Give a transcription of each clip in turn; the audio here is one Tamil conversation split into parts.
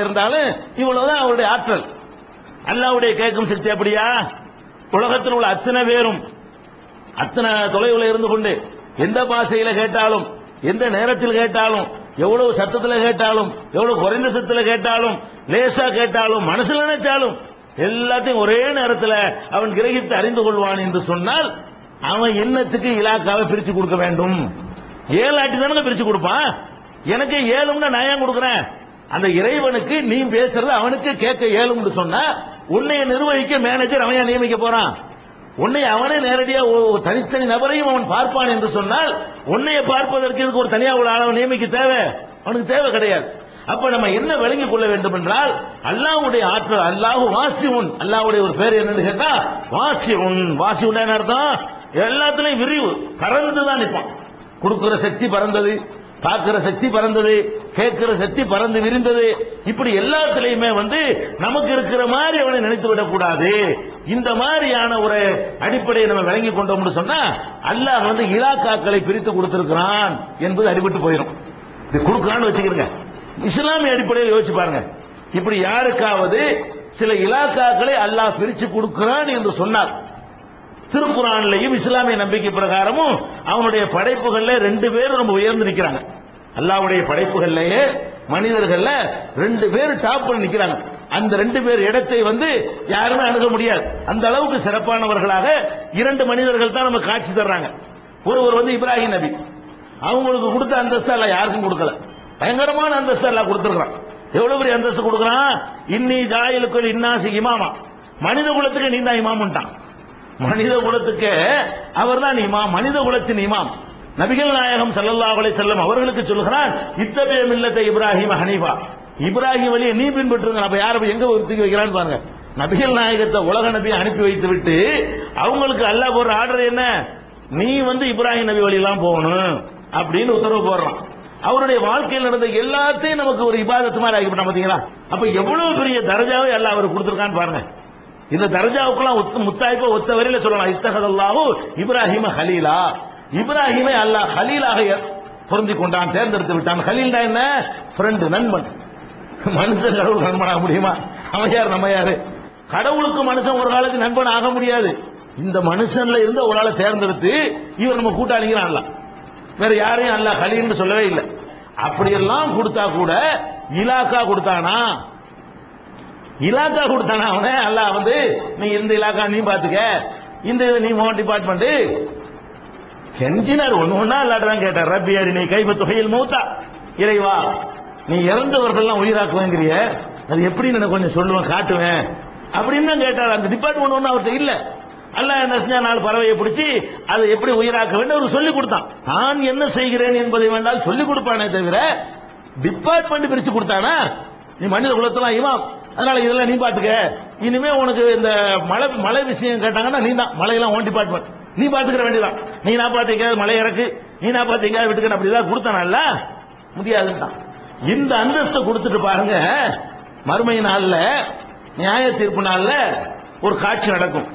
இருந்தாலும் இவ்வளவுதான் அவருடைய ஆற்றல். அல்லாவுடைய கேட்கும் சக்தி அப்படியா? உலகத்தில் உள்ள அத்தனை பேரும் அத்தனை தொலைவில் இருந்து கொண்டு எந்த பாஷையில கேட்டாலும் எந்த நேரத்தில் கேட்டாலும் எவ்வளவு சத்தத்துல கேட்டாலும் எவ்வளவு குறைந்த சத்தத்தில் கேட்டாலும் லேசா கேட்டாலும் மனசுல நினைச்சாலும் எல்லாத்தையும் ஒரே நேரத்தில் அவன் கிரகித்து அறிந்து கொள்வான் என்று சொன்னால் அவன் என்னத்துக்கு இலாக்காவை பிரிச்சு கொடுக்க வேண்டும். ஏழாட்டி தானே பிரிச்சு கொடுப்பான்? எனக்கு ஏழும்னா நான் ஏன் கொடுக்குறேன்? அந்த இறைவனுக்கு நீ பேசுறது அவனுக்கு கேட்க இயலும்னு சொன்னா உன்னைய நிர்வகிக்க மேனேஜர் அவன் ஏன் நியமிக்க போறான்? உன்னை அவனே நேரடியா தனித்தனி நபரையும் அவன் பார்ப்பான் என்று சொன்னால் உன்னைய பார்ப்பதற்கு இதுக்கு ஒரு தனியா உள்ள ஆளவன் நியமிக்க தேவை? அவனுக்கு தேவை கிடையாது. அப்ப நம்ம என்ன விளங்கிக் கொள்ள வேண்டும் என்றால் அல்லாஹ்வுடைய ஆற்றல் அல்லாஹ் வாசிஉன். அல்லாவுடைய ஒரு பேர் என்னன்னு கேட்டா வாசி உன் என்ன அர்த்தம்? எல்லாத்துலயும் விரிவு. பறந்துதான் நிற்பான். கொடுக்கிற சக்தி பறந்தது. பார்க்கிற சக்தி பறந்தது கேட்கிற சக்தி பறந்து விரிந்தது. இப்படி எல்லாத்திலையுமே வந்து நமக்கு இருக்கிற மாதிரி அவனை நினைத்து விடக்கூடாது. இந்த மாதிரியான ஒரு அடிப்படையை நம்ம விளங்கி கொண்டோம்னு சொன்னா அல்லாஹ் வந்து இலாக்காக்களை பிரித்து கொடுத்திருக்கிறான் என்பது அடிபட்டு போயிடும் இது கொடுக்கலான்னு வச்சுக்கிறங்க இஸ்லாமிய அடிப்படையில் யோசிச்சு பாருங்க. இப்படி யாருக்காவது சில இலாக்காக்களை அல்லாஹ் பிரிச்சு கொடுக்கிறான் என்று சொன்னார் திருக்குறான்லையும் இஸ்லாமிய நம்பிக்கை பிரகாரமும் அவனுடைய படைப்புகள்ல ரெண்டு பேரும் ரொம்ப உயர்ந்து நிக்கிறாங்க. அல்லாவுடைய படைப்புகள்லயே மனிதர்கள்ல ரெண்டு பேர் டாப் பண்ணி நிக்கிறாங்க. அந்த ரெண்டு பேர் இடத்தை வந்து யாருமே அணுக முடியாது. அந்த அளவுக்கு சிறப்பானவர்களாக இரண்டு மனிதர்கள் தான் நம்ம காட்சி தர்றாங்க. ஒருவர் வந்து இப்ராஹிம் நபி. அவங்களுக்கு கொடுத்த அந்தஸ்து அல்ல யாருக்கும் கொடுக்கல. பயங்கரமான அந்தஸ்து எல்லாம் கொடுத்துருக்கான் எவ்வளவு பெரிய அந்தஸ்து கொடுக்குறான்? இன்னி ஜாயிலுக்குள் இன்னாசி இமாமா. மனித குலத்துக்கு நீ தான் இமாமுன்ட்டான். மனித குலத்துக்கு அவர்தான் இமாம் மனித குலத்தின் இமாம். நபிகள் நாயகம் சல்லல்லா அலைஹி செல்லம் அவர்களுக்கு சொல்கிறான் இத்தகைய மில்லத்தை இப்ராஹிம் ஹனீஃபா. இப்ராஹிம் வழியை நீ பின்பற்றுங்க அப்ப யாரை எங்க ஒருத்திக்கு வைக்கிறான்னு பாருங்க. நபிகள் நாயகத்தை உலக நபியை அனுப்பி வைத்து விட்டு அவங்களுக்கு அல்லாஹ் போடுற ஆர்டர் என்ன? நீ வந்து இப்ராஹிம் நபி வழியெல்லாம் போகணும் அப்படின்னு உத்தரவு போடுறான். அவருடைய வாழ்க்கையில் நடந்த எல்லாத்தையும் நமக்கு ஒரு இபாதத்து மாதிரி ஆகிவிட்டோம் பாத்தீங்களா? அப்ப எவ்வளவு பெரிய தரஜாவை எல்லாம் அவர் கொடுத்துருக்கான்னு பாருங்க. இந்த தர்ஜாவுக்குலாம் ஒத்த முத்தாய்ப்ப ஒத்த வரையில சொல்லலாம். இத்தகதல்லாஹு இப்ராஹிம ஹலீலா. இப்ராஹிமை அல்லாஹ் ஹலீலாக பொருந்தி கொண்டான் தேர்ந்தெடுத்து விட்டான். ஹலீல்னா என்ன? ஃப்ரெண்டு நண்பன். மனுஷன் கடவுள் நண்பன் ஆக முடியுமா? அவன் யார் நம்ம யாரு கடவுளுக்கு மனுஷன் ஒரு காலத்துக்கு நண்பன் ஆக முடியாது. இந்த மனுஷன்ல இருந்து ஒரு ஆளை தேர்ந்தெடுத்து இவர் நம்ம கூட்டாளிங்கிறான் அல்ல வேற யாரையும் அல்ல ஹலீல்னு சொல்லவே இல்லை. அப்படியெல்லாம் கொடுத்தா கூட இலாக்கா கொடுத்தானா? இலாக்கா கொடுத்தானா அவனே? அல்ல வந்து நீ இந்த இலாக்கா நீ பாத்துக்க. இந்த நீ உன் டிபார்ட்மெண்ட் கெஞ்சினார் ஒன்னு ஒண்ணா அல்லாதான் கேட்டார். ரப்பி அரி நீ கைப தொகையில் மூத்தா. இறைவா நீ இறந்தவர்கள்லாம் உயிராக்குவேங்கிறிய. அது எப்படின்னு எனக்கு கொஞ்சம் சொல்லுவேன் காட்டுவேன். அப்படின்னு தான் கேட்டார். அந்த டிபார்ட்மெண்ட் ஒன்றும் அவர்கிட்ட இல்ல. அல்ல என்ன செஞ்சா நாலு பறவையை பிடிச்சி அதை எப்படி உயிராக்க வேண்டும் அவர் கொடுத்தான். நான் என்ன செய்கிறேன் என்பதை வேண்டால் சொல்லிக் கொடுப்பானே தவிர டிபார்ட்மெண்ட் பிரிச்சு கொடுத்தானா? நீ மனித குலத்தெல்லாம் இமாம். அதனால இதெல்லாம் நீ பாத்துக்க. இனிமே உனக்கு இந்த மழை மழை விஷயம் கேட்டாங்கன்னா நீ தான். மழையெல்லாம் ஓன் டிபார்ட்மெண்ட் நீ பாத்துக்கிற வேண்டியதான் நீ நான் பாத்தீங்க மழை இறக்கு நீ நான் பாத்தீங்க வீட்டுக்கு அப்படிதான் கொடுத்தானல்ல? முடியாதுன்ட்டான் இந்த அந்தஸ்தை கொடுத்துட்டு பாருங்க. மறுமை நாள்ல நியாய தீர்ப்பு நாள்ல ஒரு காட்சி நடக்கும்.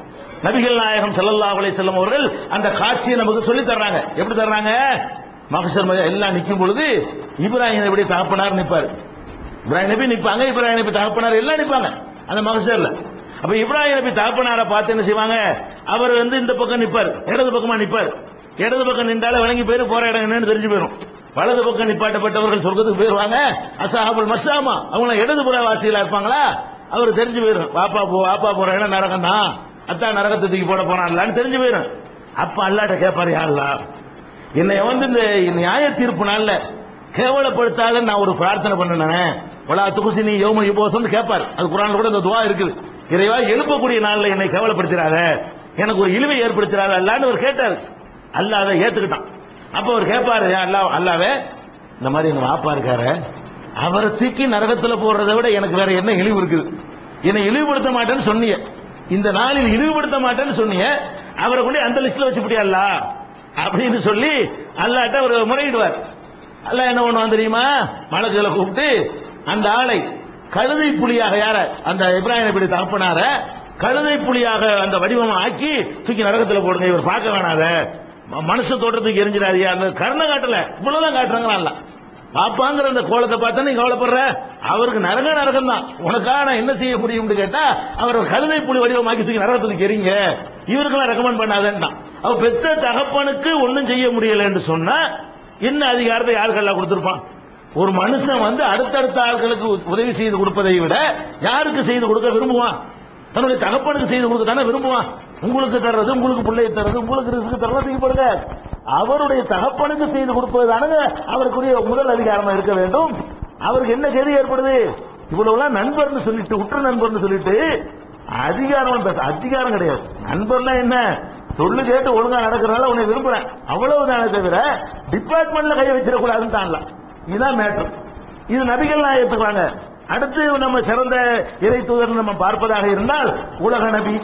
நபிகள் நாயகம் செல்லல்லா அலை செல்லும் அவர்கள் அந்த காட்சியை நமக்கு சொல்லி தர்றாங்க. எப்படி தர்றாங்க? மகசர் மகன் எல்லாம் நிற்கும் பொழுது இப்ராஹிம் எப்படி தகப்பனார் நிற்பார். இப்ராஹிம் நபி நிற்பாங்க இப்ராஹிம் நபி தகப்பனார் எல்லாம் நிற்பாங்க அந்த மகசர்ல. அப்ப இப்ராஹிம் நபி தகப்பனாரை பார்த்து என்ன செய்வாங்க? அவர் வந்து இந்த பக்கம் நிற்பார் இடது பக்கமா நிற்பார் இடது பக்கம் நின்றாலே வழங்கி போயிரு போற இடம் என்னன்னு தெரிஞ்சு போயிடும் வலது பக்கம் நிப்பாட்டப்பட்டவர்கள் சொர்க்கத்துக்கு போயிருவாங்க. அசாஹபுல் மசாமா அவங்க இடதுபுற வாசிகளா இருப்பாங்களா? அவர் தெரிஞ்சு போயிடும் வாப்பா போ வாப்பா போற இடம் நரகம் தான் அத்தான் நரகத்தை தூக்கி போட போனான்லான்னு தெரிஞ்சு போயிடும் அப்ப அல்லாட்ட கேட்பாரு யாருலா என்னை வந்து இந்த நியாய தீர்ப்பு நாள்ல கேவலப்படுத்தாத நான் ஒரு பிரார்த்தனை பண்ணினேன் வலா துகுசினி நீ யோம யுபோசம் கேட்பார் அது குரான் கூட இந்த துவா இருக்குது. இறைவா எழுப்பக்கூடிய நாளில் என்னை கேவலப்படுத்திடாத எனக்கு ஒரு இழிவை ஏற்படுத்திடாத அல்லான்னு அவர் கேட்டார். அல்லாஹ் அதை ஏத்துக்கிட்டான். அப்ப அவர் கேட்பாரு "யா அல்லாஹ் அல்லாவே இந்த மாதிரி எங்க வாப்பா இருக்காரு. அவரை தூக்கி நரகத்துல போடுறதை விட எனக்கு வேற என்ன இழிவு இருக்குது? என்னை இழிவுபடுத்த மாட்டேன்னு சொன்னீங்க இந்த நாளில் இழிவுபடுத்த மாட்டேன்னு சொன்னீங்க அவரை கொண்டு அந்த லிஸ்ட்ல வச்சுப்பிட்டியா அல்லா அப்படின்னு சொல்லி அல்லாட்ட அவர் முறையிடுவார். அல்ல என்ன பண்ணுவான் தெரியுமா? மலக்குகளை கூப்பிட்டு அந்த ஆளை கழுதை புலியாக யார அந்த இப்ராஹிம் நபி தகப்பனார கழுதை புலியாக அந்த வடிவம் ஆக்கி தூக்கி நரகத்தில் போடுங்க இவர் பார்க்க வேணாத மனசு தோட்டத்துக்கு எரிஞ்சிடாதியா அந்த கருணை காட்டல. இவ்வளவுதான் காட்டுறாங்களா பாப்பாங்கிற அந்த கோலத்தை பார்த்தா நீ கவலைப்படுற? அவருக்கு நரக நரகம் தான். உனக்காக நான் என்ன செய்ய முடியும்னு கேட்டா அவர் கழுதை புலி வடிவமாக்கி தூக்கி நரகத்துக்கு எரிங்க. இவருக்கெல்லாம் ரெக்கமெண்ட் பண்ணாதேன்னா அவ பெத்த தகப்பனுக்கு ஒன்றும் செய்ய முடியலன்னு சொன்னா என்ன அதிகாரத்தை யாருக்கெல்லாம் கொடுத்துருப்பான்? ஒரு மனுஷன் வந்து அடுத்தடுத்த ஆட்களுக்கு உதவி செய்து கொடுப்பதை விட யாருக்கு செய்து கொடுக்க விரும்புவான்? தன்னுடைய தகப்பனுக்கு செய்து கொடுக்க தானே விரும்புவான்? உங்களுக்கு தர்றது உங்களுக்கு பிள்ளையை தர்றது உங்களுக்கு ரிஸ்க்கு தர்றது தூக்கி அவருடைய தகப்பனுக்கு செய்து கொடுப்பது தானே அவருக்குரிய முதல் அதிகாரமா இருக்க வேண்டும். அவருக்கு என்ன கெதி ஏற்படுது? இவ்வளவுலாம் நண்பர்னு சொல்லிட்டு உற்ற நண்பர்னு சொல்லிட்டு அதிகாரம் பேச அதிகாரம் கிடையாது. நண்பர்னா என்ன? சொல்லு கேட்டு ஒழுங்கா நடக்கிறனால உன்னை விரும்புறேன். அவ்வளவுதானே தவிர டிபார்ட்மெண்ட்ல கை வச்சிடக்கூடாதுன்னு தான்ல இதுதான் மேட்டர் இது நபிகள் நாயத்துக்குறாங்க அடுத்து நம்ம சிறந்த இறை தூதர் நம்ம பார்ப்பதாக இருந்தால் உலக நபி.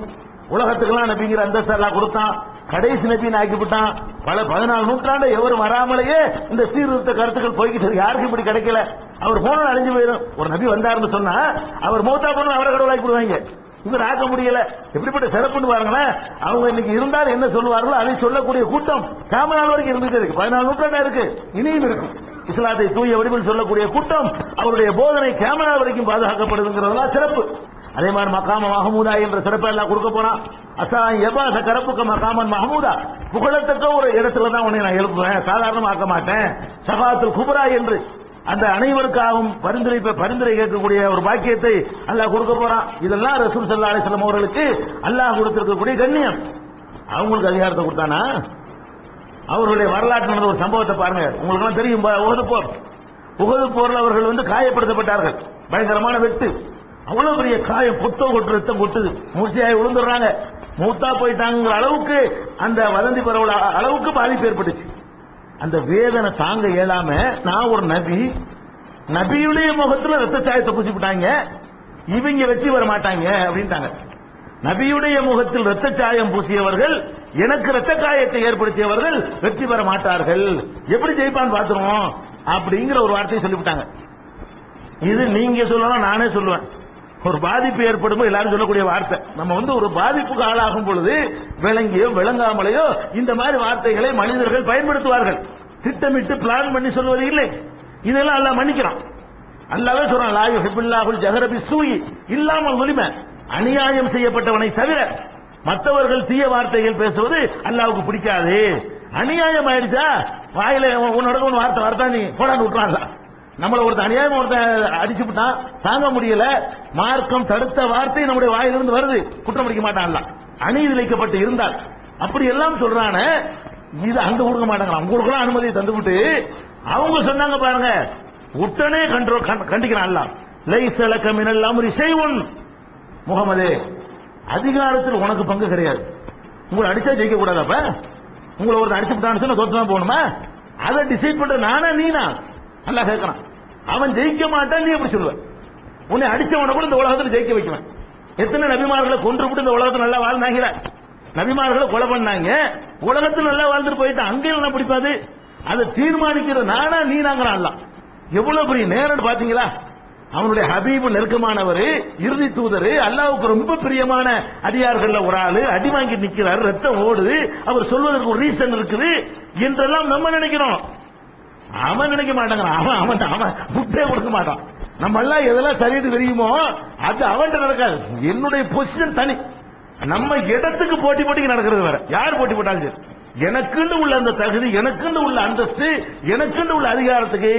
உலகத்துக்கெல்லாம் நபிங்கிற அந்தஸ்து எல்லாம் கொடுத்தான். கடைசி நபின்னு ஆக்கிவிட்டான். பல பதினாலு நூற்றாண்டு எவரும் வராமலேயே இந்த சீர்திருத்த கருத்துக்கள் போய்கிட்டு யாருக்கும் இப்படி கிடைக்கல. அவர் போன அழிஞ்சு போயிடும். ஒரு நபி வந்தாருன்னு சொன்னா அவர் மூத்தா போன அவரை கடவுளாக்கி விடுவாங்க. இவர் ஆக்க முடியல. எப்படிப்பட்ட சிறப்புன்னு பாருங்களேன். அவங்க இன்னைக்கு இருந்தால் என்ன சொல்லுவார்களோ அதை சொல்லக்கூடிய கூட்டம் காமநாள் வரைக்கும் இருந்துட்டு இருக்கு. பதினாலு நூற்றாண்டா இருக்கு. இனியும் இருக்கும். இஸ்லாத்தை தூய வடிவில் சொல்லக்கூடிய கூட்டம் அவருடைய போதனை கேமரா வரைக்கும் பாதுகாக்கப்படுதுங்கிறதெல்லாம் சிறப்பு. அதே மாதிரி மக்காம மஹமூதா என்ற சிறப்பை எல்லாம் கொடுக்க போனா அசா எபாச கரப்புக்கு மகாமன் மஹமூதா. புகழத்தக்க ஒரு இடத்துல தான் உன்னை நான் எழுப்புவேன். சாதாரணமாக்க மாட்டேன். சகாத்துல் குபரா என்று அந்த அனைவருக்காகவும் பரிந்துரை பரிந்துரை கேட்கக்கூடிய ஒரு பாக்கியத்தை அல்லாஹ் கொடுக்க போறான் இதெல்லாம் ரசூல் சல்லா அலிஸ்லாம் அவர்களுக்கு அல்லாஹ் கொடுத்திருக்கக்கூடிய கண்ணியம். அவங்களுக்கு அதிகாரத்தை கொடுத்தானா? அவர்களுடைய வரலாற்று நடந்த ஒரு சம்பவத்தை பாருங்க. உங்களுக்கு எல்லாம் தெரியும் உகது போர். உகது போரில் அவர்கள் வந்து காயப்படுத்தப்பட்டார்கள். பயங்கரமான வெட்டு. அவ்வளவு பெரிய காயம் கொத்தோ கொட்டு ரத்தம் கொட்டுது. மூர்ச்சியாகி விழுந்துடுறாங்க. மூத்தா போயிட்டாங்கிற அளவுக்கு அந்த வதந்தி பரவல அளவுக்கு பாதிப்பு ஏற்பட்டுச்சு. அந்த வேதனை தாங்க இயலாம நான் ஒரு நபி. நபியுடைய முகத்துல ரத்த சாயத்தை பூசி விட்டாங்க இவங்க வெற்றி வர மாட்டாங்க அப்படின்ட்டாங்க. நபியுடைய முகத்தில் ரத்த சாயம் பூசியவர்கள் எனக்கு ரத்த காயத்தை ஏற்படுத்தியவர்கள் வெற்றி பெற மாட்டார்கள். எப்படி ஜெயிப்பான்னு பார்த்துருவோம். அப்படிங்கிற ஒரு வார்த்தையை சொல்லிவிட்டாங்க. இது நீங்க சொல்லலாம் நானே சொல்லுவேன். ஒரு பாதிப்பு ஏற்படும் எல்லாரும் சொல்லக்கூடிய வார்த்தை. நம்ம வந்து ஒரு பாதிப்புக்கு ஆளாகும் பொழுது விளங்கியோ விளங்காமலையோ இந்த மாதிரி வார்த்தைகளை மனிதர்கள் பயன்படுத்துவார்கள். திட்டமிட்டு பிளான் பண்ணி சொல்வது இல்லை. இதெல்லாம் அல்ல மன்னிக்கிறான். அல்லாவே சொல்றான் லாயு ஹிபுல்லாஹுல் ஜஹரபி சூயி. இல்லாமல் உரிமை அநியாயம் செய்யப்பட்டவனை தவிர மற்றவர்கள் தீய வார்த்தைகள் பேசுவது அல்லாவுக்கு பிடிக்காது. அநியாயம் ஆயிடுச்சா? வாயில உன்னோட ஒரு வார்த்தை வார்த்தா நீ? போடான்னு விட்டுறான்ல நம்மள ஒருத்தன் அநியாயம் ஒருத்தன் அடிச்சு விட்டான் தாங்க முடியல. மார்க்கம் தடுத்த வார்த்தை நம்முடைய வாயிலிருந்து வருது. குற்றம் அடிக்க மாட்டான்ல அநீதி இழைக்கப்பட்டு இருந்தால். அப்படி எல்லாம் சொல்றான இது அங்க கொடுக்க மாட்டாங்க அவங்களுக்கெல்லாம் அனுமதியை தந்துவிட்டு அவங்க சொன்னாங்க பாருங்க உடனே கண்ட்ரோல் கண்டிக்கிறான் லைசலக்கம் லைசலக்க ஒரு அம்ரி செய்வன் முகமது அதிகாரத்தில் உனக்கு பங்கு கிடையாது. உங்களை அடிச்சா ஜெயிக்க கூடாது அப்ப? உங்களை ஒரு அடிச்சு விட்டான்னு சொன்னா தோத்து தான் போகணுமா? அதை டிசைட் பண்ற நானா நீனா? நல்லா கேட்கறான் அவன் ஜெயிக்க மாட்டான் நீ எப்படி சொல்லுவ? உன்னை அடிச்சவன கூட இந்த உலகத்தில் ஜெயிக்க வைக்குவேன் எத்தனை நபிமார்களை கொன்று விட்டு இந்த உலகத்தில் நல்லா வாழ்ந்தாங்கிற நபிமார்களை கொலை பண்ணாங்க. உலகத்தில் நல்லா வாழ்ந்துட்டு போயிட்டு அங்கேயும் என்ன பிடிப்பாது? அதை தீர்மானிக்கிற நானா நீ நாங்கிறான் எவ்வளவு பெரிய நேரம் பாத்தீங்களா அவனுடைய ஹபீபு நெருக்கமானவர் இறுதி தூதர் அல்லாவுக்கு ரொம்ப பிரியமான அடியார்கள்ல ஒரு ஆளு அடி வாங்கி நிக்கிறாரு ரத்தம் ஓடுது அவர் சொல்வதற்கு ஒரு ரீசன் இருக்குது என்றெல்லாம் நம்ம நினைக்கிறோம். அவன் நினைக்க மாட்டாங்க அவன் அவன் அவன் புட்டே கொடுக்க மாட்டான். நம்ம எல்லாம் எதெல்லாம் சரின்னு தெரியுமோ அது அவன்கிட்ட நடக்காது. என்னுடைய பொசிஷன் தனி. நம்ம இடத்துக்கு போட்டி போட்டிக்கு நடக்கிறது வேற. யார் போட்டி போட்டாலும் சரி. எனக்குன்னு உள்ள அந்த தகுதி எனக்குன்னு உள்ள அந்தஸ்து எனக்குன்னு உள்ள அதிகாரத்துக்கு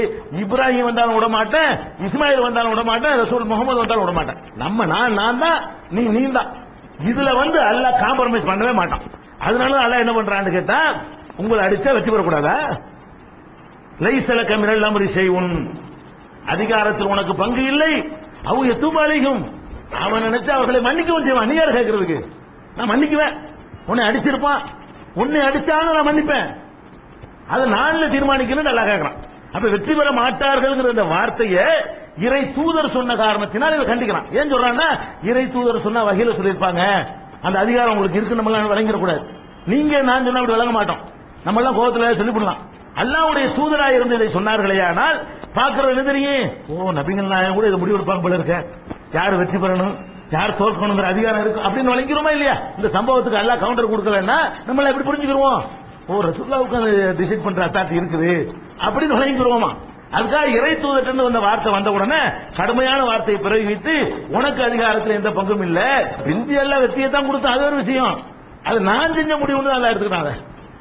இப்ராஹிம் வந்தாலும் விட மாட்டேன் இஸ்மாயில் வந்தாலும் விட மாட்டேன் ரசூல் முகமது வந்தாலும் விட மாட்டேன். நம்ம நான் நான் தான் நீ நீ தான் இதுல வந்து அல்லாஹ் காம்ப்ரமைஸ் பண்ணவே மாட்டான். அதனால அல்லாஹ் என்ன பண்றான்னு கேட்டா உங்களை அடிச்சா வெற்றி பெறக்கூடாதா? லைசல மினல் அமரி செய்வோம் அதிகாரத்தில் உனக்கு பங்கு இல்லை. அவங்க எத்துமாலிகும் அவன் நினைச்சா அவர்களை மன்னிக்கவும் செய்வான். நீ யார் கேட்கறதுக்கு? நான் மன்னிக்குவேன். உன்னை அடிச்சிருப்பான். உன்னை அடிச்சாலும் நான் மன்னிப்பேன். அது நான்ல தீர்மானிக்கணும் நல்லா கேட்கறான் அப்ப வெற்றி பெற மாட்டார்கள்ங்கிற இந்த வார்த்தையை இறை தூதர் சொன்ன காரணத்தினால் இதை கண்டிக்கிறான் ஏன் சொல்றான்னா இறை தூதர் சொன்ன வகையில சொல்லியிருப்பாங்க. அந்த அதிகாரம் உங்களுக்கு இருக்கு நம்ம எல்லாம் விளங்கிடக்கூடாது நீங்க நான் சொன்னா அப்படி விளங்க மாட்டோம். நம்ம எல்லாம் கோபத்துல சொல்லி பண்ணலாம் அல்லாவுடைய தூதராக இருந்து இதை சொன்னார்களே ஆனால் பாக்குறது என்ன தெரியும்? ஓ நபிகள் நாயகம் கூட இதை முடிவெடுப்பாங்க போல இருக்க. யார் வெற்றி பெறணும்? யார் தோற்கணுங்கிற அதிகாரம் இருக்கு அப்படின்னு வழங்கிறோமா இல்லையா? இந்த சம்பவத்துக்கு எல்லாம் கவுண்டர் கொடுக்கலன்னா நம்மள எப்படி புரிஞ்சுக்கிறோம் ஓ ரசுல்லாவுக்கு அந்த டிசைட் பண்ற அத்தாட்டி இருக்குது. அப்படின்னு வழங்கிக்கிறோமா? அதுக்காக இறை தூதட்டு வந்த வார்த்தை வந்த உடனே கடுமையான வார்த்தையை பிரயோகித்து உனக்கு அதிகாரத்தில் எந்த பங்கும் இல்ல. பிந்தி எல்லாம் வெற்றியை தான் கொடுத்தா அது ஒரு விஷயம். அது நான் செஞ்ச முடிவுன்னு நல்லா எடுத்துக்கிட்டாங்க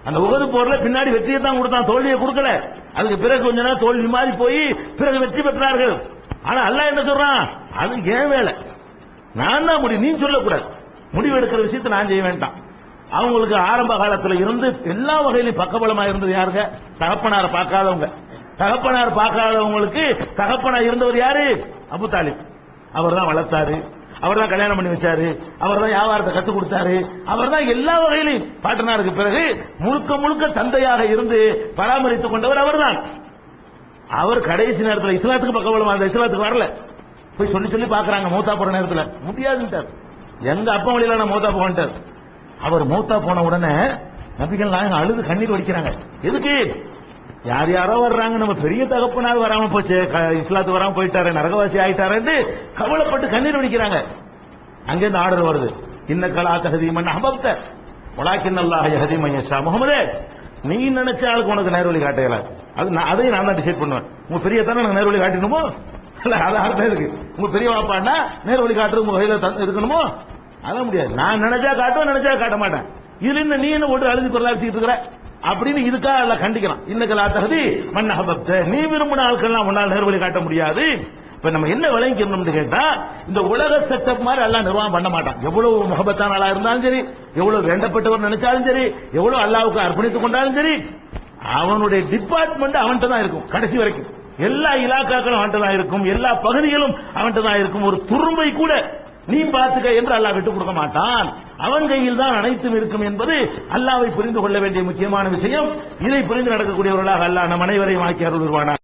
அந்த உகது போர்ல பின்னாடி வெற்றியை தான் கொடுத்தான் தோல்வியை கொடுக்கல. அதுக்கு பிறகு கொஞ்ச நேரம் தோல்வி மாறி போய் பிறகு வெற்றி பெற்றார்கள். ஆனா அல்ல என்ன சொல்றான்? அது ஏன் வேலை? நான் தான் முடிவு நீ சொல்லக்கூடாது. முடிவு எடுக்கிற விஷயத்தை நான் செய்ய வேண்டாம். அவங்களுக்கு ஆரம்ப காலத்துல இருந்து எல்லா வகையிலும் பக்கபலமா இருந்தது யாருங்க? தகப்பனார் பார்க்காதவங்க. தகப்பனார் பார்க்காதவங்களுக்கு தகப்பனா இருந்தவர் யாரு? அபு தாலிப். அவர் தான் வளர்த்தாரு. அவர் தான் கல்யாணம் பண்ணி வச்சாரு. அவர் தான் வியாபாரத்தை கத்துக் கொடுத்தாரு. அவர் தான் எல்லா வகையிலும் பாட்டனாருக்கு பிறகு முழுக்க முழுக்க தந்தையாக இருந்து பராமரித்துக் கொண்டவர் அவர்தான். அவர் கடைசி நேரத்தில் இஸ்லாத்துக்கு பக்கபலமா இருந்த இஸ்லாத்துக்கு வரல. போய் சொல்லி சொல்லி பாக்குறாங்க மூத்தா போற நேரத்துல. முடியாதுன்ட்டார். எங்க அப்பா வழியில நான் மூத்தா போகன்ட்டார். அவர் மூத்தா போன உடனே நபிகள் நாயகம் அழுது கண்ணீர் வடிக்கிறாங்க. எதுக்கு? யார் யாரோ வர்றாங்க. நம்ம பெரிய தகப்பனார் வராம போச்சு. இஸ்லாத்து இஸ்லாத்துக்கு வராம போயிட்டாரு. நரகவாசி ஆயிட்டாருன்னு கவலைப்பட்டு கண்ணீர் வடிக்கிறாங்க. அங்கிருந்து ஆர்டர் வருது. இன்ன கலா தகுதி மண் அபப்த உலாக்கின் அல்லாஹ் யஹதி மையஷா முகமதே நீ நினைச்ச ஆளுக்கு உனக்கு நேர்வழி காட்டையல அது நான் அதையும் நான் தான் டிசைட் பண்ணுவேன். உங்க பெரிய தானே எனக்கு நேர்வழி காட்டணுமோ இல்ல அது அர்த்தம் இருக்கு உங்க பெரிய வாப்பாண்டா நேர்வழி காட்டுறது உங்க கையில தந்து- இருக்கணுமோ? அதெல்லாம் முடியாது. நான் நினைச்சா காட்டுவேன் நினைச்சா காட்ட மாட்டேன். இதுல என்ன நீ என்ன போட்டு அழுது குரலா இருக்கிற? அப்படின்னு இதுக்காக எல்லாம் கண்டிக்கலாம். இன்னக்கலா தகுதி மண்ண நீ விரும்பின ஆட்கள்லாம் உன்னால் நேர்வழி காட்ட முடியாது. இப்ப நம்ம என்ன விளங்கிக்கணும்னு கேட்டா இந்த உலக செட்டப் மாதிரி எல்லாம் நிர்வாகம் பண்ண மாட்டான். எவ்வளவு முகபத்தான ஆளா இருந்தாலும் சரி எவ்வளவு வேண்டப்பட்டவர் நினைச்சாலும் சரி எவ்வளவு அல்லாவுக்கு அர்ப்பணித்துக் கொண்டாலும் சரி அவனுடைய டிபார்ட்மெண்ட் அவன்கிட்ட தான் இருக்கும் கடைசி வரைக்கும். எல்லா இலாக்காக்களும் அவன்கிட்ட தான் இருக்கும். எல்லா பகுதிகளும் அவன்கிட்ட தான் இருக்கும். ஒரு துரும்பை கூட நீ பார்த்துக்க என்று அல்லாஹ் விட்டுக் கொடுக்க மாட்டான். அவன் கையில் தான் அனைத்தும் இருக்கும் என்பது அல்லாவை புரிந்து கொள்ள வேண்டிய முக்கியமான விஷயம். இதை புரிந்து நடக்கக்கூடியவர்களாக அல்லாஹ் நம் அனைவரையும் ஆக்கி அருள் வருவானா